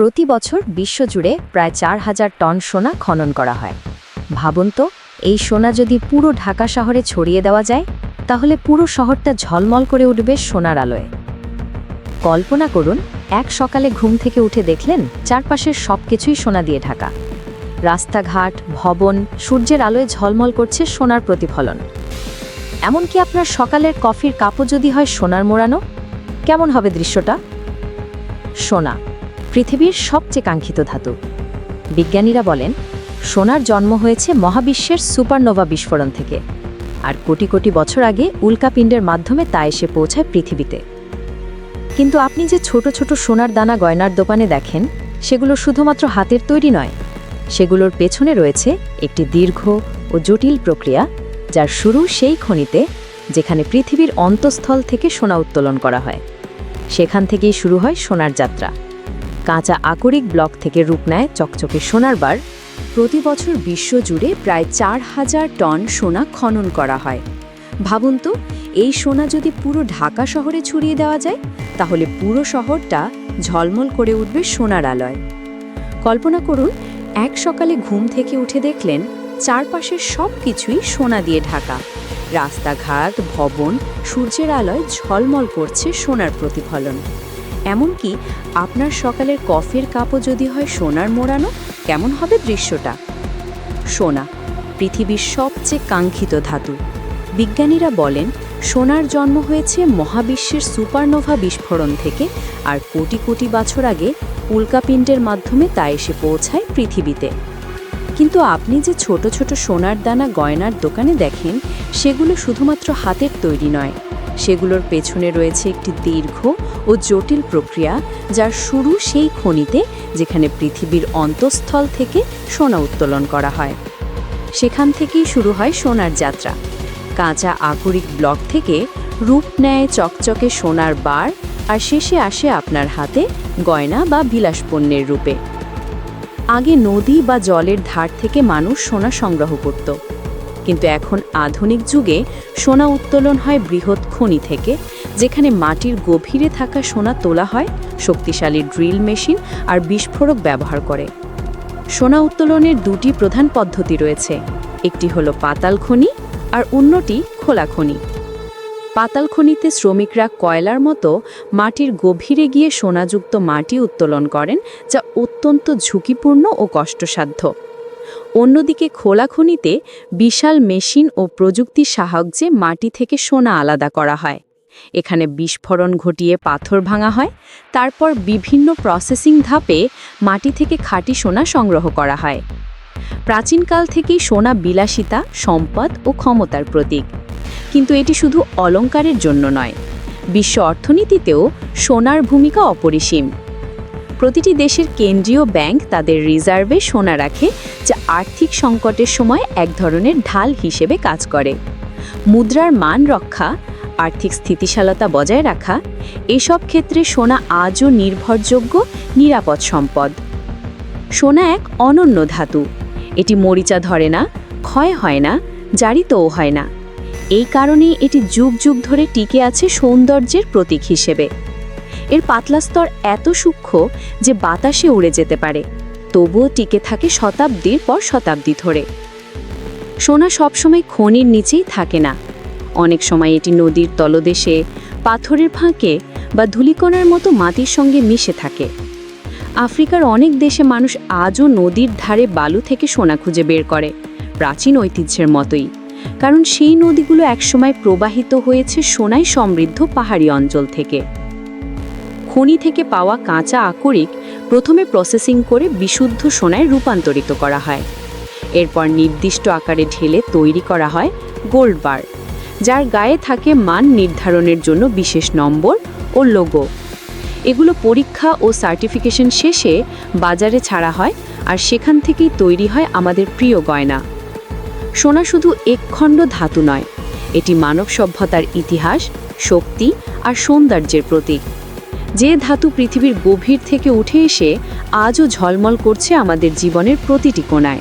প্রতি বছর বিশ্বজুড়ে প্রায় চার হাজার টন সোনা খনন করা হয়। ভাবুন তো, এই সোনা যদি পুরো ঢাকা শহরে ছড়িয়ে দেওয়া যায়, তাহলে পুরো শহরটা ঝলমল করে উঠবে সোনার আলোয়। কল্পনা করুন, এক সকালে ঘুম থেকে উঠে দেখলেন চারপাশের সব কিছুই সোনা দিয়ে ঢাকা। রাস্তাঘাট, ভবন, সূর্যের আলোয় ঝলমল করছে সোনার প্রতিফলন। এমনকি আপনার সকালের কফির কাপও যদি হয় সোনার মোড়ানো। কেমন হবে দৃশ্যটা? সোনা। পৃথিবীর সবচেয়ে কাঙ্ক্ষিত ধাতু। বিজ্ঞানীরা বলেন, সোনার জন্ম হয়েছে মহাবিশ্বের সুপারনোভা বিস্ফোরণ থেকে, আর কোটি কোটি বছর আগে উল্কাপিণ্ডের মাধ্যমে তা এসে পৌঁছায় পৃথিবীতে। কিন্তু আপনি যে ছোট ছোট সোনার দানা গয়নার দোকানে দেখেন, সেগুলো শুধুমাত্র হাতের তৈরি নয়, সেগুলোর পেছনে রয়েছে একটি দীর্ঘ ও জটিল প্রক্রিয়া, যার শুরু সেই খনিতে, যেখানে পৃথিবীর অন্তঃস্থল থেকে সোনা উত্তোলন করা হয়। সেখান থেকেই শুরু হয় সোনার যাত্রা। কাঁচা আকরিক ব্লক থেকে রূপ নেয় চকচকে সোনার বার। প্রতি বছর বিশ্বজুড়ে প্রায় চার হাজার টন সোনা খনন করা হয়। ভাবুন তো, এই সোনা যদি পুরো ঢাকা শহরে ছড়িয়ে দেওয়া যায়, তাহলে পুরো শহরটা ঝলমল করে উঠবে সোনার আলয়। কল্পনা করুন, এক সকালে ঘুম থেকে উঠে দেখলেন চারপাশের সব কিছুই সোনা দিয়ে ঢাকা। রাস্তাঘাট, ভবন, সূর্যের আলোয় ঝলমল করছে সোনার প্রতিফলন। এমনকি আপনার সকালের কফির কাপও যদি হয় সোনার মোড়ানো, কেমন হবে দৃশ্যটা? সোনা, পৃথিবীর সবচেয়ে কাঙ্ক্ষিত ধাতু। বিজ্ঞানীরা বলেন, সোনার জন্ম হয়েছে মহাবিশ্বের সুপারনোভা বিস্ফোরণ থেকে আর কোটি কোটি বছর আগে উল্কাপিণ্ডের মাধ্যমে তা এসে পৌঁছায় পৃথিবীতে। কিন্তু আপনি যে ছোট ছোট সোনার দানা গয়নার দোকানে দেখেন, সেগুলো শুধুমাত্র হাতের তৈরি নয় সেগুলোর পেছনে রয়েছে একটি দীর্ঘ ও জটিল প্রক্রিয়া যার শুরু সেই খনিতে যেখানে পৃথিবীর অন্তঃস্থল থেকে সোনা উত্তোলন করা হয়। সেখান থেকেই শুরু হয় সোনার যাত্রা। কাঁচা আকরিক ব্লক থেকে রূপ নেয় চকচকে সোনার বার আর শেষে আসে আপনার হাতে গয়না বা বিলাসপণ্যের রূপে। আগে নদী বা জলের ধার থেকে মানুষ সোনা সংগ্রহ করত। কিন্তু এখন আধুনিক যুগে সোনা উত্তোলন হয় বৃহৎ খনি থেকে, যেখানে মাটির গভীরে থাকা সোনা তোলা হয়, শক্তিশালী ড্রিল মেশিন আর বিস্ফোরক ব্যবহার করে। সোনা উত্তোলনের দুটি প্রধান পদ্ধতি রয়েছে। একটি হলো পাতাল খনি আর অন্যটি খোলা খনি। পাতাল খনিতে শ্রমিকরা কয়লার মতো মাটির গভীরে গিয়ে সোনাযুক্ত মাটি উত্তোলন করেন, যা অত্যন্ত ঝুঁকিপূর্ণ ও কষ্টসাধ্য। অন্যদিকে খোলা খনিতে বিশাল মেশিন ও প্রযুক্তির সাহায্যে মাটি থেকে সোনা আলাদা করা হয়। এখানে বিস্ফোরণ ঘটিয়ে পাথর ভাঙা হয়। তারপর বিভিন্ন প্রসেসিং ধাপে মাটি থেকে খাঁটি সোনা সংগ্রহ করা হয়। প্রাচীনকাল থেকেই সোনা বিলাসিতা, সম্পদ ও ক্ষমতার প্রতীক। কিন্তু এটি শুধু অলংকারের জন্য নয়, বিশ্ব অর্থনীতিতেও সোনার ভূমিকা অপরিসীম। প্রতিটি দেশের কেন্দ্রীয় ব্যাংক তাদের রিজার্ভে সোনা রাখে, যা আর্থিক সংকটের সময় এক ধরনের ঢাল হিসেবে কাজ করে। মুদ্রার মান রক্ষা, আর্থিক স্থিতিশীলতা বজায় রাখা, এসব ক্ষেত্রে সোনা আজও নির্ভরযোগ্য, নিরাপদ সম্পদ। সোনা এক অনন্য ধাতু। এটি মরিচা ধরে না, ক্ষয় হয় না, জারিতও হয় না। এই কারণেই এটি যুগ যুগ ধরে টিকে আছে সৌন্দর্যের প্রতীক হিসেবে। এর পাতলা স্তর এত সূক্ষ্ম যে বাতাসে উড়ে যেতে পারে। তবুও টিকে থাকে শতাব্দীর পর শতাব্দী ধরে। সোনা সবসময় খনির নিচেই থাকে না। অনেক সময় এটি নদীর তলদেশে, পাথরের ফাঁকে বা ধুলিকণার মতো মাটির সঙ্গে মিশে থাকে। আফ্রিকার অনেক দেশে মানুষ আজও নদীর ধারে বালু থেকে সোনা খুঁজে বের করে, প্রাচীন ঐতিহ্যের মতোই। কারণ সেই নদীগুলো একসময় প্রবাহিত হয়েছে সোনায় সমৃদ্ধ পাহাড়ি অঞ্চল থেকে। খনি থেকে পাওয়া কাঁচা আকরিক প্রথমে প্রসেসিং করে বিশুদ্ধ সোনায় রূপান্তরিত করা হয়। এরপর নির্দিষ্ট আকারে ঢেলে তৈরি করা হয় গোল্ড বার যার গায়ে থাকে মান নির্ধারণের জন্য বিশেষ নম্বর ও লোগো এগুলো পরীক্ষা ও সার্টিফিকেশন শেষে বাজারে ছাড়া হয় আর সেখান থেকেই তৈরি হয় আমাদের প্রিয় গয়না। সোনা শুধু একখণ্ড ধাতু নয়, এটি মানব সভ্যতার ইতিহাস, শক্তি আর সৌন্দর্যের প্রতীক। যে ধাতু পৃথিবীর গভীর থেকে উঠে এসে আজও ঝলমল করছে আমাদের জীবনের প্রতিটি কোণায়।